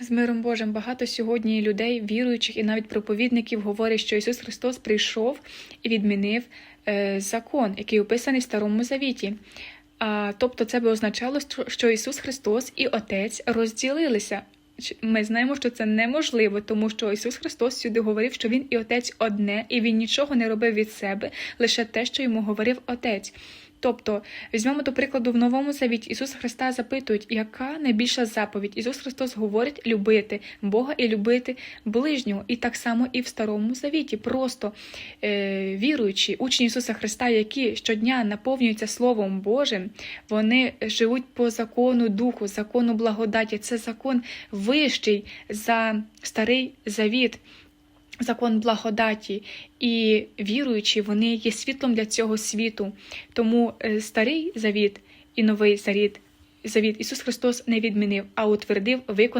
З миром Божим багато сьогодні людей, віруючих і навіть проповідників, говорять, що Ісус Христос прийшов і відмінив е, закон, який описаний в Старому Завіті. А, тобто, це би означало, що- Ісус Христос і Отець розділилися. Ми знаємо, що це неможливо, тому що Ісус Христос сюди говорив, що Він і Отець одне, і Він нічого не робив від себе, лише те, що йому говорив Отець. Тобто, візьмемо до прикладу в Новому Завіті Ісуса Христа запитують, яка найбільша заповідь? Ісус Христос говорить любити Бога і любити ближнього. І так само і в Старому Завіті. Просто е, віруючі учні Ісуса Христа, які щодня наповнюються Словом Божим, вони живуть по закону Духу, закону благодаті. Це закон вищий за старий завіт закон благодаті, і віруючі, вони є світлом для цього світу. Тому е, старий завіт і новий завіт, завіт Ісус Христос не відмінив, а утвердив, виконав.